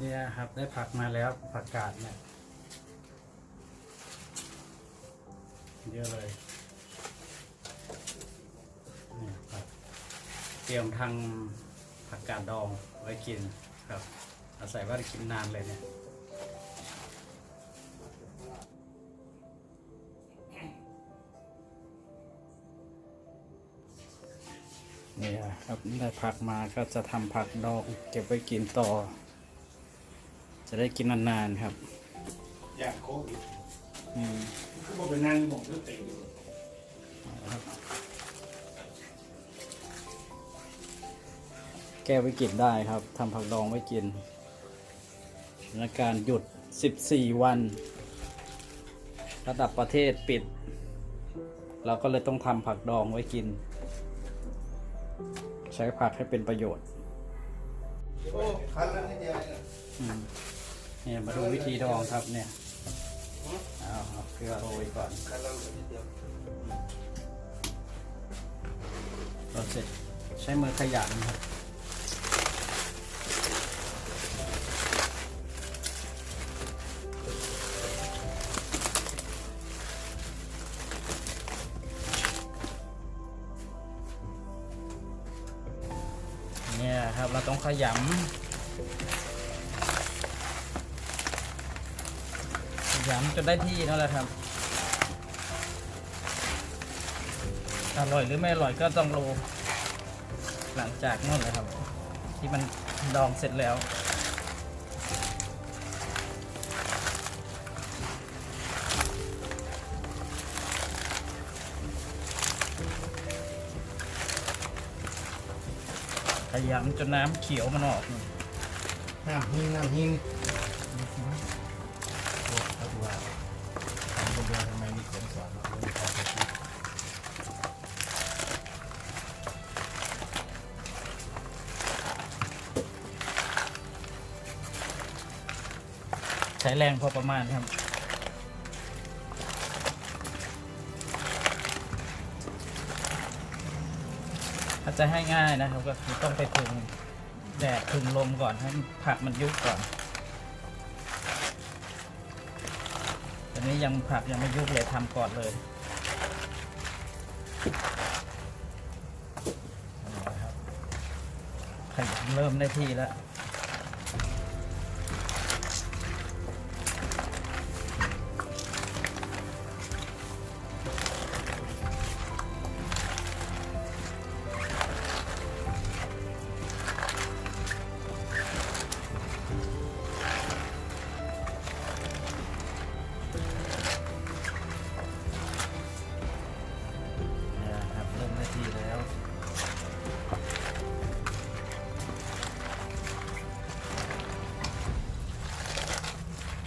เนี่ยครับ ได้ผักมาแล้วผักกาดเนี่ยเยอะเลยนี่ครับเตรียมทางผักกาดดองไว้กินครับ อาศัยว่าด้กินนานเลยเนี่ยนี่ครับได้ผักมาก็จะทำผักดองเก็บไว้กินต่อ จะได้กินนานๆครับ อยากโควิดอืมคือบอกเป็นนางหมองก็เตะอยู่แก้วิกฤตได้ครับทำผักดองไว้กินสถานการณ์หยุด 14 วัน ระดับประเทศปิด เราก็เลยต้องทำผักดองไว้กิน ใช้ผักให้เป็นประโยชน์ โอ้คันแล้วนิดเดียวเองอืม เนี่ยมาดูวิธีดองครับเนี่ยเอาเอาเกลือโรยก่อนคันแล้วนิดเราเสร็จใช้มือขยำครับเนี่ยครับเราต้องขยำ ยำจนได้ที่นั่นแหละครับ อร่อยหรือไม่อร่อยก็ต้องรู้หลังจากนั่นแหละครับ ที่มันดองเสร็จแล้วขยำจนน้ำเขียวมันออกน้ำหินน้ำหิน ใช้แรงพอประมาณครับ ถ้าจะให้ง่ายนะครับก็คือต้องไปถึงแดดถึงลมก่อนให้ผักมันยุบก่อนตอนนี้ยังผักยังไม่ยุบเลยทำก่อนเลยเอาละครับขยำเริ่มได้ที่แล้ว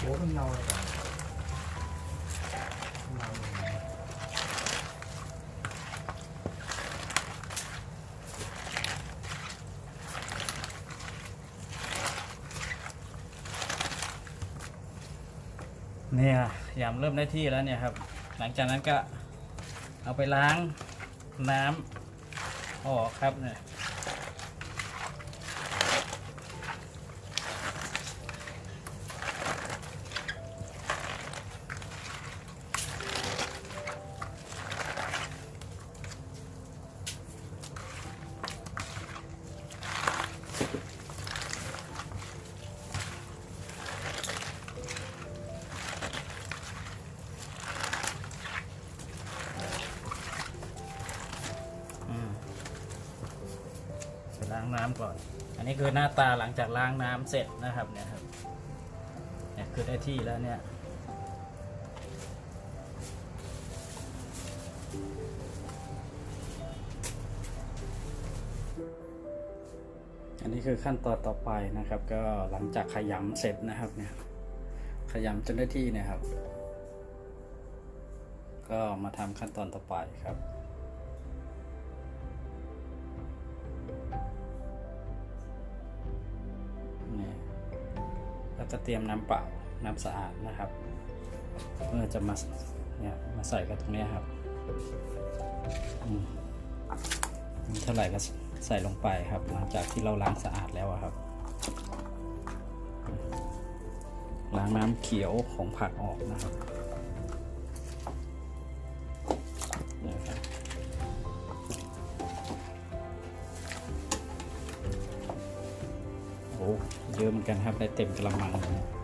โอ้มันเน่าเลยก่อนเน่าเลยเนี่ยยำเริ่มได้ที่แล้วเนี่ยครับ หลังจากนั้นก็เอาไปล้างน้ำออกครับเนี่ย ล้างน้ำก่อน อันนี้คือหน้าตาหลังจากล้างน้ำเสร็จนะครับเนี่ยครับ เนี่ยคือได้ที่แล้วเนี่ย อันนี้คือขั้นตอนต่อไปนะครับ ก็หลังจากขยำเสร็จนะครับเนี่ยขยำจนได้ที่นะครับ ก็มาทำขั้นตอนต่อไปครับนี่ก็จะเตรียมน้ำเปล่าน้ำสะอาดนะครับ เพื่อจะมาเนี่ยมาใส่กับตรงนี้ครับอืมเท่าไหร่ก็ ใส่ลงไปครับ หลังจากที่เราล้างสะอาดแล้วครับ ล้างน้ำเขียวของผักออกนะครับโอ้เยอะเหมือนกันครับได้เต็มกระมังเลย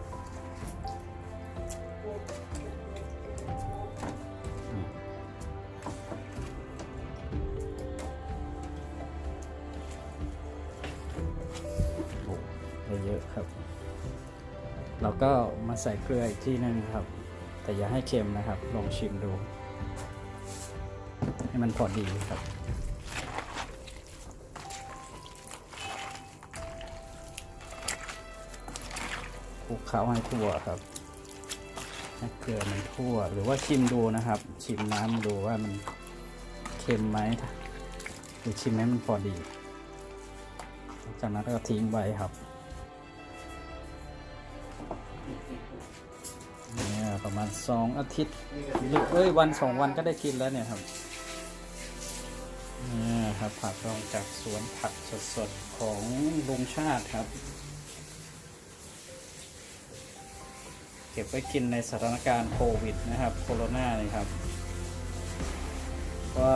ได้เยอะครับ เราก็มาใส่เกลืออีกที่หนึงครับ แต่อย่าให้เค็มนะครับ ลองชิมดู ให้มันพอดีครับคลุกเคล้าให้ทั่วครับให้เกลือมันทั่ว หรือว่าชิมดูนะครับ ชิมน้ำดูว่ามันเค็มไหมหรือชิมให้มันพอดี จากนั้นก็ทิ้งไว้ครับ ประมาณสองอาทิตย์หรือเอ้ยวันสองวันก็ได้กินแล้วเนี่ยครับนี่ครับผักรองจากสวนผักสดๆของลุงชาติครับ เก็บไว้กินในสถานการณ์โควิดนะครับ โคโรนานี่ครับ ก็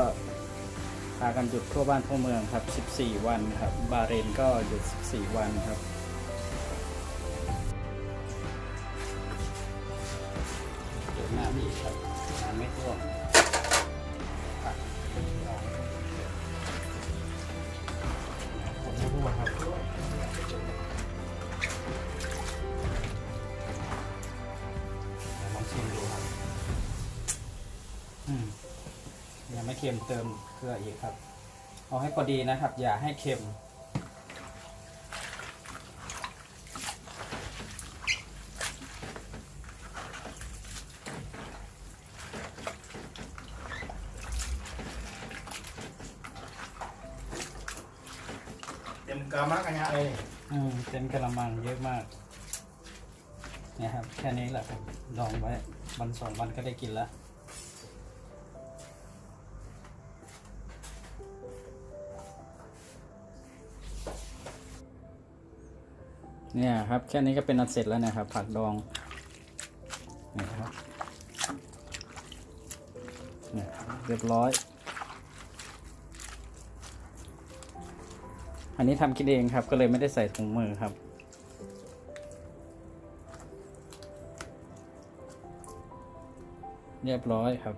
พากันหยุดทั่วบ้านทั่วเมืองครับ 14 วันครับ บาเรนก็หยุด 14 วันครับ น้ำไม่ท่วมผักผมไม่รู้ครับลองชิมดูครับอืมยังไม่เค็มเติมเกลืออีกครับ เอาให้พอดีนะครับ อย่าให้เค็ม ต็มกระมังกันยะเอ้ยอืมเต็มกระมังเยอะมากนี่ยครับแค่นี้แหละครับดองไว้วันสองวันก็ได้กินแล้วเนี่ยครับแค่นี้ก็เป็นอันเสร็จแล้วนะครับ ผักดองนี่ครับเนี่ยเรียบร้อย อันนี้ทำกินเองครับ ก็เลยไม่ได้ใส่ถุงมือครับ เรียบร้อยครับ